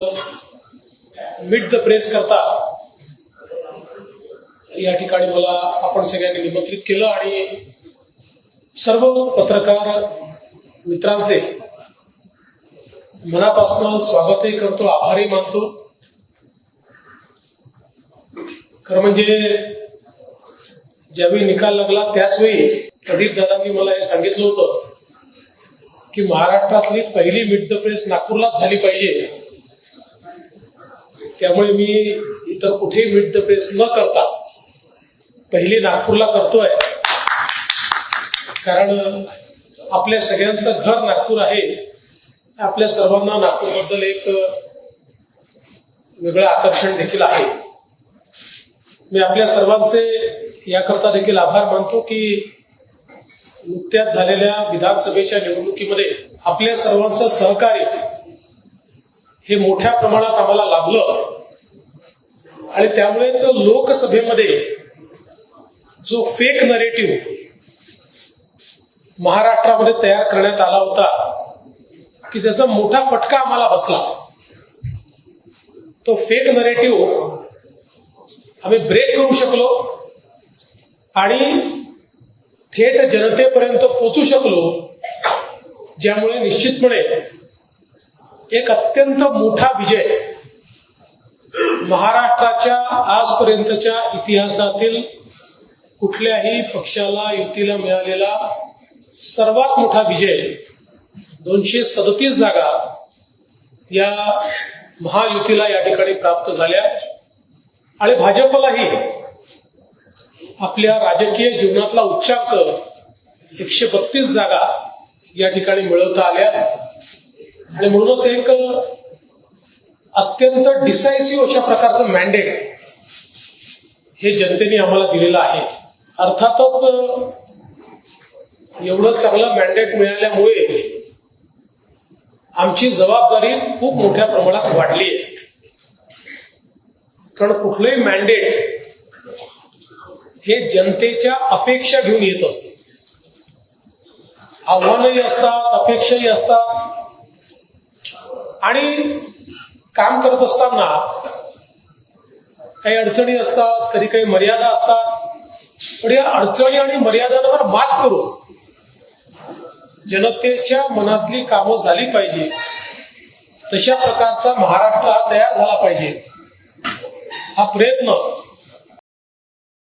Mitt the press करता. या ठिकाणी मला आपण सगळ्यांनी निमंत्रित केलं आणि सर्व पत्रकार मित्रांचे मनापासून स्वागतही करतो आभारही मानतो. खरं म्हणजे ज्यावेळी निकाल लागला त्याच वेळी प्रदीप दादांनी मला हे सांगितलं होतं की महाराष्ट्रातली पहिली मिड द प्रेस नागपूरलाच झाली पाहिजे. त्यामुळे मी इतर कुठेही मिट द प्रेस न करता पहिली नागपूरला करतोय. कारण आपल्या सगळ्यांचं घर नागपूर आहे. आपल्या सर्वांना नागपूरबद्दल एक वेगळं आकर्षण देखील आहे. मी आपल्या सर्वांचे याकरता देखील आभार मानतो की नुकत्याच झालेल्या विधानसभेच्या निवडणुकीमध्ये आपल्या सर्वांचं सहकार्य हे मोठ्या प्रमाणात आम्हाला लाभलं. आणि त्यामुळेच लोकसभेमध्ये जो फेक नरेटिव्ह महाराष्ट्रामध्ये तयार करण्यात आला होता की ज्याचा मोठा फटका आम्हाला बसला तो फेक नरेटिव्ह आम्ही ब्रेक करू शकलो आणि थेट जनतेपर्यंत पोचू शकलो ज्यामुळे निश्चितपणे एक अत्यंत मोठा विजय महाराष्ट्राच्या आजपर्यंतच्या इतिहासातील कुठल्याही पक्षाला युतीला मिळालेला सर्वात मोठा विजय दोनशे सदतीस जागा या महायुतीला या ठिकाणी प्राप्त झाल्या. आणि भाजपलाही आपल्या राजकीय जीवनातला उच्चांक एकशे बत्तीस जागा या ठिकाणी मिळवता आल्या. आणि म्हणूनच एक अत्यंत डिसायसिव्ह अशा प्रकारचं मॅन्डेट हे जनतेने आम्हाला दिलेलं आहे. अर्थातच एवढं चांगलं मॅन्डेट मिळाल्यामुळे आमची जबाबदारी खूप मोठ्या प्रमाणात वाढली आहे कारण कुठलंही मॅन्डेट हे जनतेच्या अपेक्षा घेऊन येत असते. आव्हानही असतात अपेक्षाही असतात. आणि काम करत असताना काही अडचणी असतात कधी काही मर्यादा असतात पण या अडचणी आणि मर्यादांवर मात करून जनतेच्या मनातली कामं झाली पाहिजे. तशा प्रकारचा महाराष्ट्र हा तयार झाला पाहिजे. हा प्रयत्न